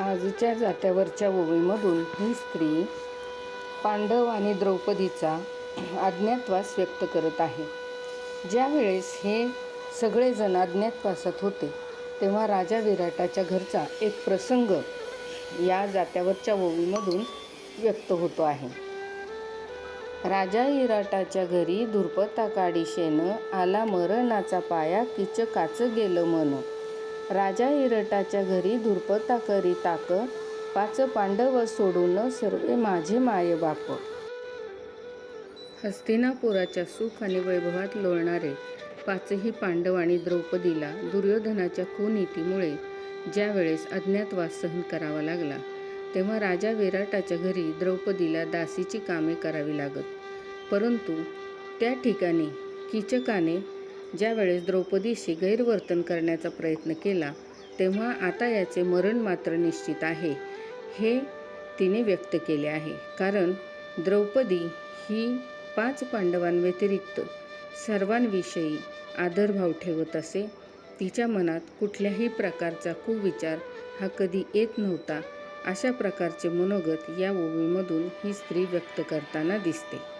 आजच्या जात्यावरच्या ओवीमधून ही स्त्री पांडव आणि द्रौपदीचा अज्ञातवास व्यक्त करत आहे. ज्यावेळेस हे सगळेजण अज्ञातवासात होते तेव्हा राजा विराटाच्या घरचा एक प्रसंग या जात्यावरच्या ओवीमधून व्यक्त होतो आहे. राजा विराटाच्या घरी धुरपता काडीशेनं आला मरणाचा पाया किचकाचं गेलं म्हणून. राजा इरटाच्या घरी धुरपता करी ताक पाच पांडव सोडून सर्वे माझे माय बाप. हस्तिनापुराच्या सुख आणि वैभवात लोळणारे पाचही पांडव आणि द्रौपदीला दुर्योधनाच्या कुनीतीमुळे ज्यावेळेस अज्ञातवास सहन करावा लागला तेव्हा राजा विराटाच्या घरी द्रौपदीला दासीची कामे करावी लागत. परंतु त्या ठिकाणी कीचकाने ज्यावेळेस द्रौपदीशी गैरवर्तन करण्याचा प्रयत्न केला तेव्हा आता याचे मरण मात्र निश्चित आहे हे तिने व्यक्त केले आहे. कारण द्रौपदी ही पाच पांडवांव्यतिरिक्त सर्वांविषयी आदरभाव ठेवत असे तिच्या मनात कुठल्याही प्रकारचा कुविचार हा कधी येत नव्हता अशा प्रकारचे मनोगत या ओवीमधून ही स्त्री व्यक्त करताना दिसते.